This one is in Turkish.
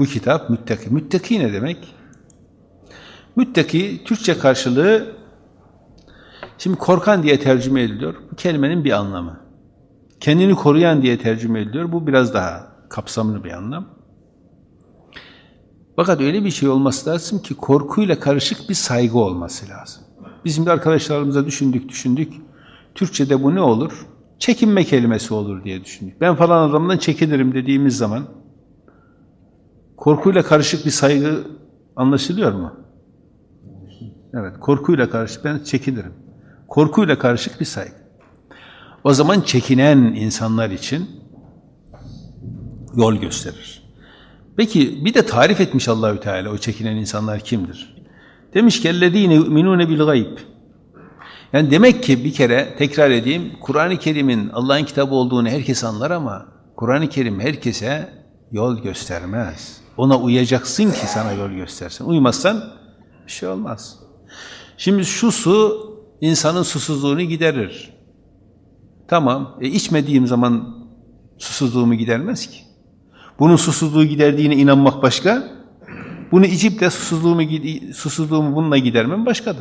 Bu kitap müttaki. Müttaki ne demek? Müttaki Türkçe karşılığı şimdi korkan diye tercüme ediliyor. Bu kelimenin bir anlamı. Kendini koruyan diye tercüme ediliyor. Bu biraz daha kapsamlı bir anlam. Fakat öyle bir şey olması lazım ki korkuyla karışık bir saygı olması lazım. Bizim de arkadaşlarımıza düşündük düşündük. Türkçe'de bu ne olur? Çekinme kelimesi olur diye düşündük. Ben falan adamdan çekinirim dediğimiz zaman korkuyla karışık bir saygı anlaşılıyor mu? Evet, korkuyla karışık ben çekinirim. Korkuyla karışık bir saygı. O zaman çekinen insanlar için yol gösterir. Peki bir de tarif etmiş Allahü Teala o çekinen insanlar kimdir? Demiş ki ellezine yu'minune bil gayb. Yani demek ki bir kere tekrar edeyim Kur'an-ı Kerim'in Allah'ın kitabı olduğunu herkes anlar ama Kur'an-ı Kerim herkese yol göstermez. Ona uyacaksın ki sana yol göstersin. Uymazsan bir şey olmaz. Şimdi şu su insanın susuzluğunu giderir. Tamam. E içmediğim zaman susuzluğumu gidermez ki. Bunun susuzluğu giderdiğine inanmak başka. Bunu içip de susuzluğumu, susuzluğumu bununla gidermem başkadır.